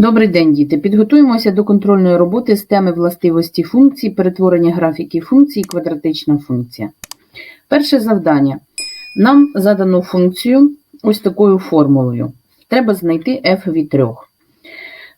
Добрий день, діти. Підготуємося до контрольної роботи з теми властивості функцій, перетворення графіків функцій, квадратична функція. Перше завдання. Нам задано функцію ось такою формулою. Треба знайти f від 3.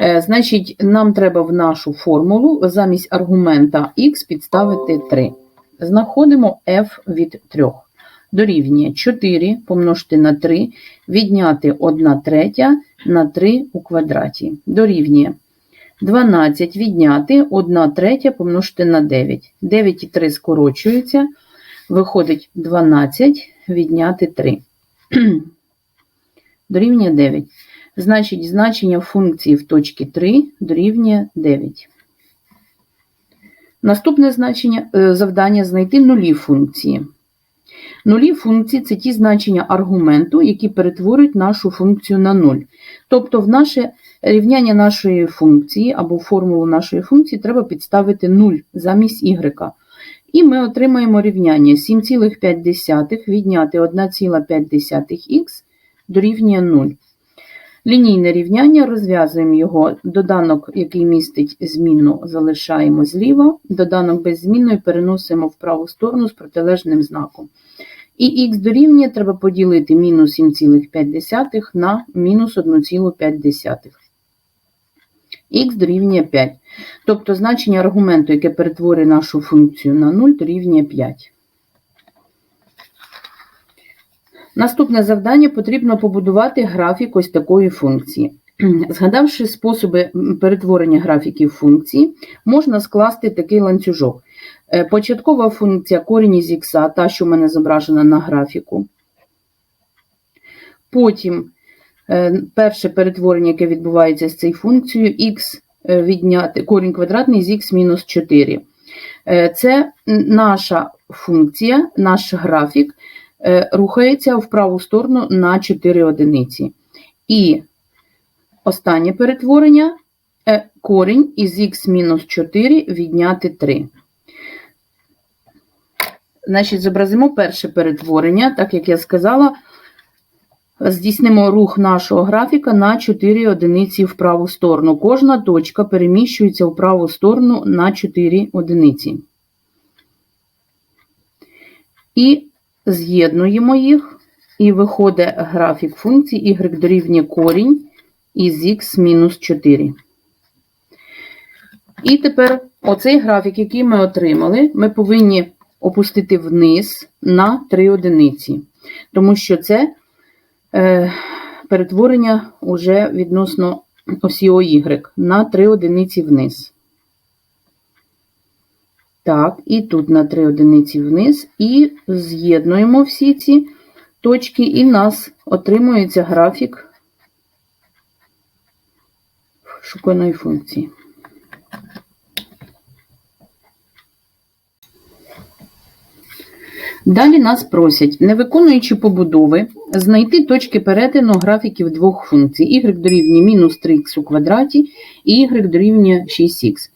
Е, Значить, нам треба в нашу формулу замість аргумента x підставити 3. Знаходимо f від 3. Дорівнює 4 помножити на 3, відняти 1 третя на 3 у квадраті. Дорівнює 12 відняти 1 третя помножити на 9. 9 і 3 скорочуються, виходить 12 відняти 3. Дорівнює 9. Значить, значення функції в точці 3 дорівнює 9. Наступне значення, е, завдання знайти нулі функції. Нулі функції це ті значення аргументу, які перетворюють нашу функцію на 0. Тобто в наше рівняння нашої функції або формулу нашої функції треба підставити 0 замість y. І ми отримаємо рівняння 7,5 відняти 1,5х дорівнює 0. Лінійне рівняння розв'язуємо його. Доданок, який містить змінну, залишаємо зліва, доданок без змінної переносимо в праву сторону з протилежним знаком. І х дорівнює треба поділити мінус 7,5 на мінус 1,5. х дорівнює 5. Тобто значення аргументу, яке перетворює нашу функцію на 0, дорівнює 5. Наступне завдання потрібно побудувати графік ось такої функції. Згадавши способи перетворення графіків функції, можна скласти такий ланцюжок. Е, Початкова функція корінь із х, та, що в мене зображена на графіку. Потім е, перше перетворення, яке відбувається з цією функцією, х відняти корінь квадратний з х мінус 4. Е, Це наша функція, наш графік е, рухається в праву сторону на 4 одиниці. І останнє перетворення е, корінь із х мінус 4 відняти 3. Значить, зобразимо перше перетворення, так як я сказала, здійснимо рух нашого графіка на 4 одиниці в праву сторону. Кожна точка переміщується в праву сторону на 4 одиниці. І з'єднуємо їх, і виходить графік функції y дорівнює корінь із х мінус 4. І тепер оцей графік, який ми отримали, ми повинні опустити вниз на 3 одиниці, тому що це е, перетворення уже відносно осі Y на 3 одиниці вниз. Так, і тут на 3 одиниці вниз, і з'єднуємо всі ці точки, і в нас отримується графік шуканої функції. Далі нас просять, не виконуючи побудови, знайти точки перетину графіків двох функцій y дорівнює мінус 3х у квадраті і y дорівнює 6х.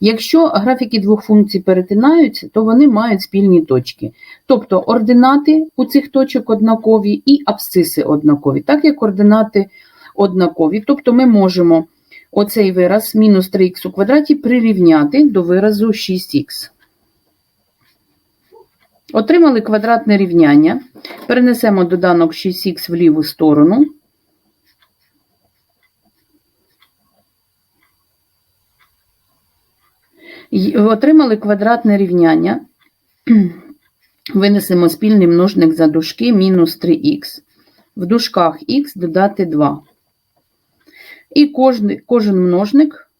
Якщо графіки двох функцій перетинаються, то вони мають спільні точки. Тобто ординати у цих точок однакові і абсциси однакові, так як координати однакові. Тобто ми можемо оцей вираз мінус 3х у квадраті прирівняти до виразу 6х. Отримали квадратне рівняння. Перенесемо доданок 6х в ліву сторону. Отримали квадратне рівняння. Винесемо спільний множник за дужки мінус 3х. В дужках х додати 2. І кожен, кожен множник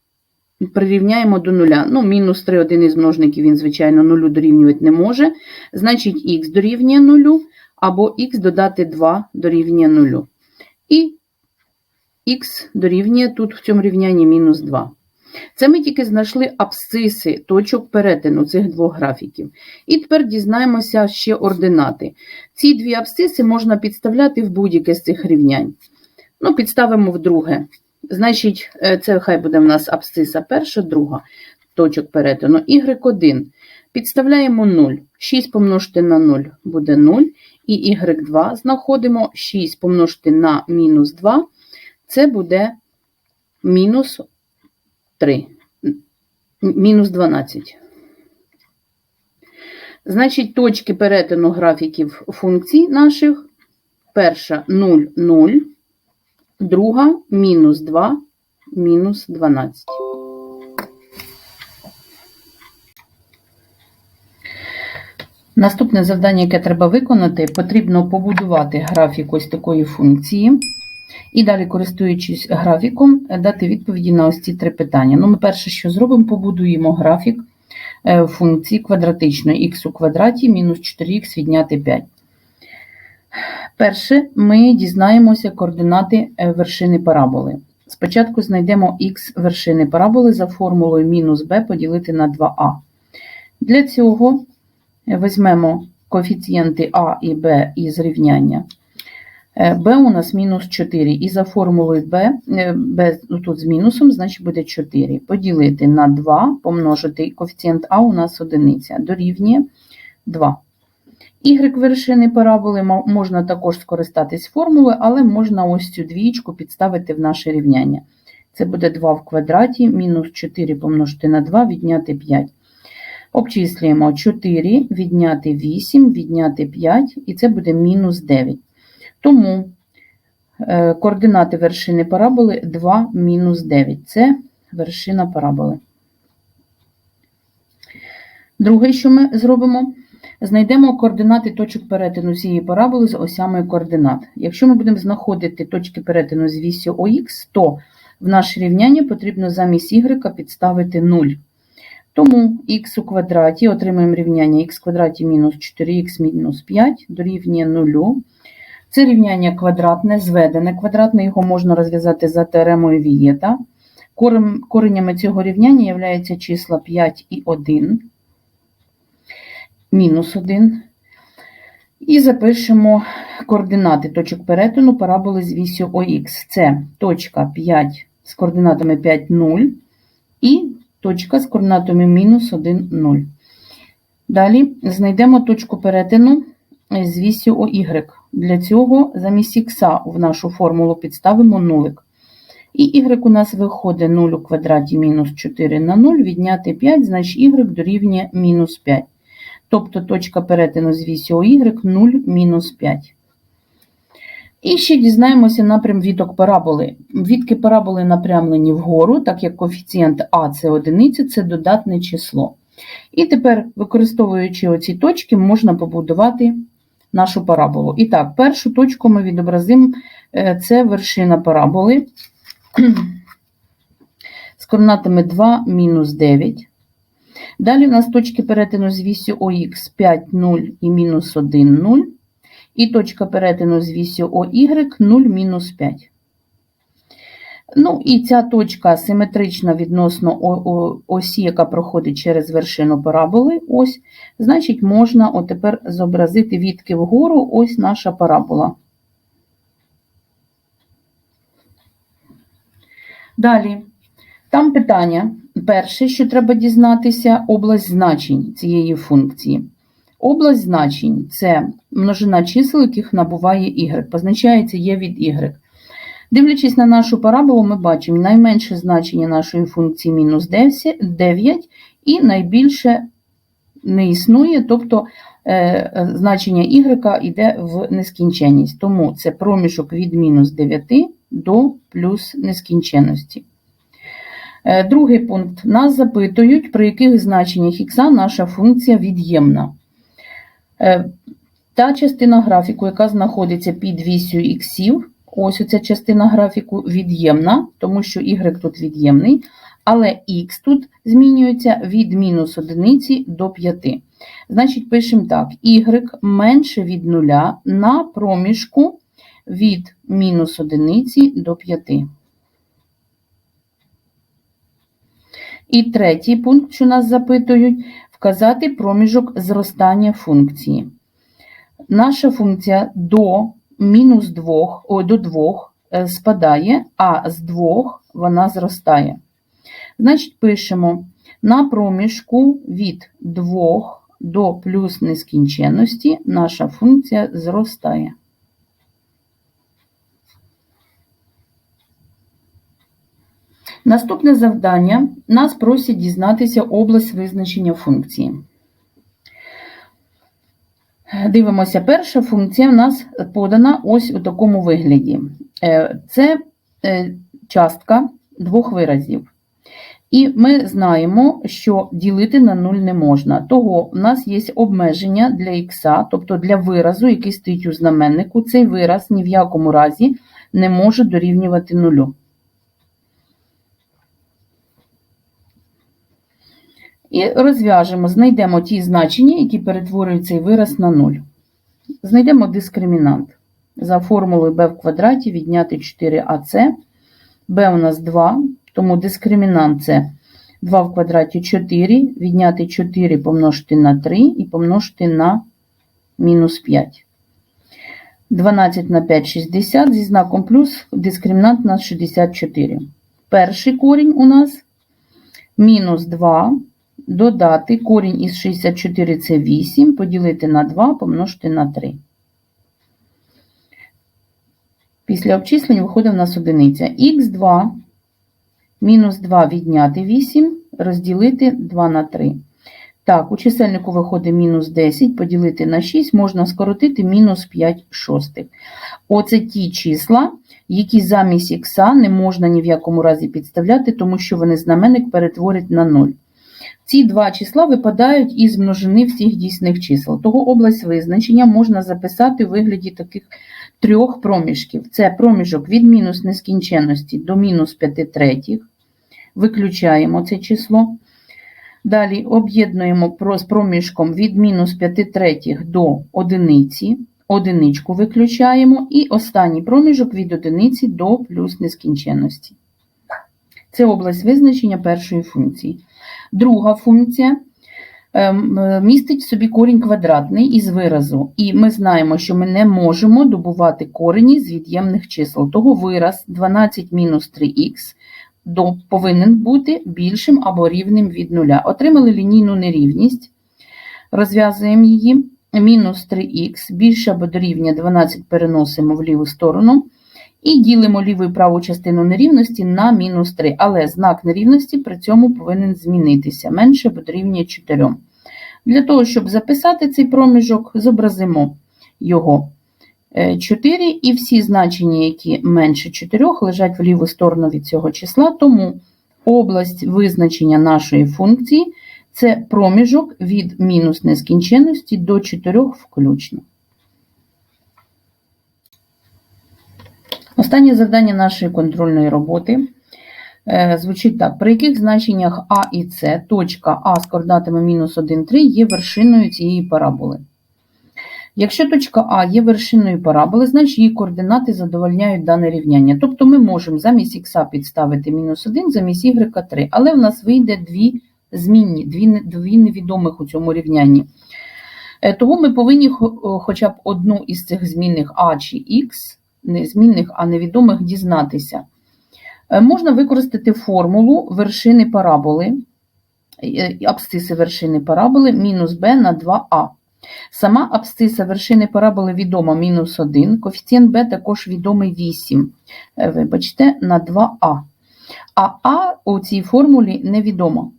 прирівняємо до нуля. Ну, мінус 3, один із множників, він, звичайно, нулю дорівнювати не може. Значить, х дорівнює нулю, або х додати 2 дорівнює нулю. І х дорівнює тут в цьому рівнянні мінус 2. Це ми тільки знайшли абсциси точок перетину цих двох графіків. І тепер дізнаємося ще ординати. Ці дві абсциси можна підставляти в будь-яке з цих рівнянь. Ну, підставимо в друге. Значить, е, це хай буде в нас абсциса перша, друга точок перетину. y1. Підставляємо 0. 6 помножити на 0 буде 0. І y2 знаходимо 6 помножити на мінус 2. Це буде мінус 3, мінус 12. Значить, точки перетину графіків функцій наших. Перша 0, 0, друга мінус 2, мінус 12. Наступне завдання, яке треба виконати, потрібно побудувати графік ось такої функції. І далі, користуючись графіком, дати відповіді на ось ці три питання. Ну, Ми перше, що зробимо, побудуємо графік е, функції квадратичної х у квадраті мінус 4х відняти 5. Перше, ми дізнаємося координати е, вершини параболи. Спочатку знайдемо х вершини параболи за формулою мінус b поділити на 2а. Для цього візьмемо коефіцієнти а і b із рівняння. B у нас мінус 4, і за формулою b, b ну, тут з мінусом, значить буде 4. Поділити на 2, помножити коефіцієнт а у нас одиниця, дорівнює 2. Y вершини параболи можна також скористатись формулою, але можна ось цю двічку підставити в наше рівняння. Це буде 2 в квадраті, мінус 4 помножити на 2, відняти 5. Обчислюємо 4, відняти 8, відняти 5, і це буде мінус 9. Тому е, координати вершини параболи 2 мінус 9. Це вершина параболи. Друге, що ми зробимо, знайдемо координати точок перетину цієї параболи з осями координат. Якщо ми будемо знаходити точки перетину з вісю ОХ, то в наше рівняння потрібно замість y підставити 0. Тому х у квадраті отримаємо рівняння х квадраті мінус 4х мінус 5 дорівнює 0. Це рівняння квадратне, зведене квадратне, його можна розв'язати за теоремою Вієта. Коренями цього рівняння являються числа 5 і 1, мінус 1. І запишемо координати точок перетину параболи з вісю ОХ. Це точка 5 з координатами 5, 0 і точка з координатами мінус 1, 0. Далі знайдемо точку перетину з вісю ОY. Для цього замість х в нашу формулу підставимо нулик. І y у нас виходить 0 у квадраті мінус 4 на 0, відняти 5, значить y дорівнює мінус 5. Тобто точка перетину з вісю y 0 мінус 5. І ще дізнаємося напрям віток параболи. Вітки параболи напрямлені вгору, так як коефіцієнт А це одиниця, це додатне число. І тепер, використовуючи оці точки, можна побудувати нашу параболу. І так, першу точку ми відобразимо е, це вершина параболи з координатами 2 мінус 9. Далі у нас точки перетину з вісю ОХ 5, 0 і мінус 1, 0. І точка перетину з вісю ОY 0 мінус 5. Ну, і ця точка симетрична відносно осі, яка проходить через вершину параболи. Ось, значить, можна отепер зобразити відки вгору ось наша парабола. Далі, там питання. Перше, що треба дізнатися, область значень цієї функції. Область значень це множина чисел, яких набуває y, позначається є від y. Дивлячись на нашу параболу, ми бачимо найменше значення нашої функції мінус 9 і найбільше не існує, тобто е, значення y йде в нескінченність. Тому це проміжок від мінус 9 до плюс нескінченності. Е, другий пункт. Нас запитують, при яких значеннях х наша функція від'ємна. Е, та частина графіку, яка знаходиться під вісю іксів, ось оця частина графіку від'ємна, тому що y тут від'ємний, але х тут змінюється від мінус одиниці до 5. Значить, пишемо так: y менше від 0 на проміжку від мінус одиниці до 5. І третій пункт, що нас запитують, вказати проміжок зростання функції. Наша функція до мінус 2, о, до 2 е, спадає, а з 2 вона зростає. Значить, пишемо на проміжку від 2 до плюс нескінченності наша функція зростає. Наступне завдання нас просять дізнатися область визначення функції. Дивимося, перша функція в нас подана ось у такому вигляді. Е, Це е, частка двох виразів. І ми знаємо, що ділити на 0 не можна. Того в нас є обмеження для х, тобто для виразу, який стоїть у знаменнику, цей вираз ні в якому разі не може дорівнювати нулю. І розв'яжемо, знайдемо ті значення, які перетворюють цей вираз на 0. Знайдемо дискримінант. За формулою b в квадраті відняти 4ac. b у нас 2, тому дискримінант це 2 в квадраті 4, відняти 4 помножити на 3 і помножити на мінус 5. 12 на 5 – 60, зі знаком плюс дискримінант у нас 64. Перший корінь у нас мінус 2, додати корінь із 64 це 8, поділити на 2, помножити на 3. Після обчислень виходить у нас одиниця. Х2 мінус 2 відняти 8, розділити 2 на 3. Так, у чисельнику виходить мінус 10, поділити на 6, можна скоротити мінус 5 шостих. Оце ті числа, які замість х не можна ні в якому разі підставляти, тому що вони знаменник перетворять на 0. Ці два числа випадають із множини всіх дійсних чисел. Того область визначення можна записати у вигляді таких трьох проміжків. Це проміжок від мінус нескінченності до мінус 5 третіх. Виключаємо це число. Далі об'єднуємо з проміжком від мінус 5 третіх до одиниці. Одиничку виключаємо. І останній проміжок від одиниці до плюс нескінченності. Це область визначення першої функції. Друга функція ем, містить в собі корінь квадратний із виразу. І ми знаємо, що ми не можемо добувати корені з від'ємних чисел. Того вираз 12 мінус 3х повинен бути більшим або рівним від нуля. Отримали лінійну нерівність, розв'язуємо її. Мінус 3х більше або дорівнює 12 переносимо в ліву сторону. І ділимо ліву і праву частину нерівності на мінус 3. Але знак нерівності при цьому повинен змінитися менше дорівнює 4. Для того, щоб записати цей проміжок, зобразимо його 4, е, і всі значення, які менше 4, лежать в ліву сторону від цього числа, тому область визначення нашої функції це проміжок від мінус нескінченності до 4 включно. Останнє завдання нашої контрольної роботи е, звучить так: при яких значеннях А і С точка А з координатами мінус 1, 3 є вершиною цієї параболи. Якщо точка А є вершиною параболи, значить її координати задовольняють дане рівняння. Тобто ми можемо замість х підставити мінус 1, замість y 3, але в нас вийде дві змінні, дві, дві невідомих у цьому рівнянні. Е, тому ми повинні хоча б одну із цих змінних А чи Х, не а невідомих дізнатися. Е, можна використати формулу вершини параболи, е, абсциси вершини параболи мінус b на 2а. Сама абсциса вершини параболи відома мінус 1, коефіцієнт b також відомий 8, е, вибачте, на 2а. А А у цій формулі невідомо.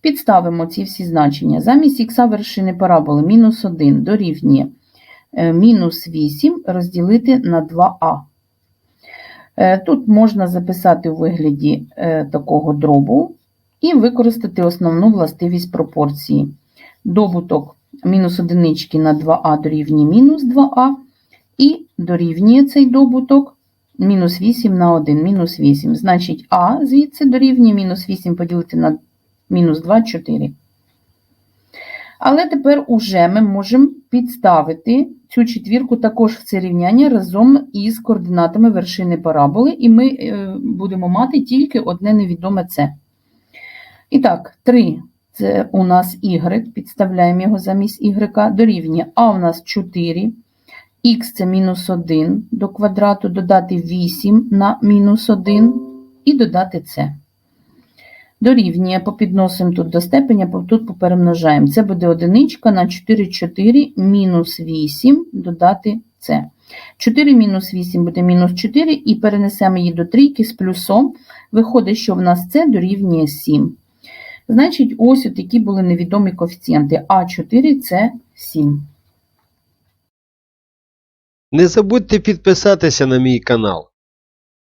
Підставимо ці всі значення. Замість х вершини параболи мінус 1 дорівнює е, мінус 8 розділити на 2а. Е, тут можна записати у вигляді такого дробу і використати основну властивість пропорції. Добуток мінус одинички на 2а дорівнює мінус 2а, і дорівнює цей добуток мінус 8 на 1, мінус 8. Значить, а звідси дорівнює мінус 8 поділити на мінус 2, 4. Але тепер уже ми можемо підставити цю четвірку також в це рівняння разом із координатами вершини параболи, і ми е, будемо мати тільки одне невідоме це. І так, 3 це у нас y, підставляємо його замість y, дорівнює а у нас 4, х це мінус 1 до квадрату, додати 8 на мінус 1 і додати це. Дорівнює, попідносимо тут до степеня, тут поперемножаємо. Це буде одиничка на 4, 4 мінус 8 додати це. 4 мінус 8 буде мінус 4, і перенесемо її до трійки з плюсом. Виходить, що в нас це дорівнює 7. Значить, ось такі були невідомі коефіцієнти. А4 це 7. Не забудьте підписатися на мій канал.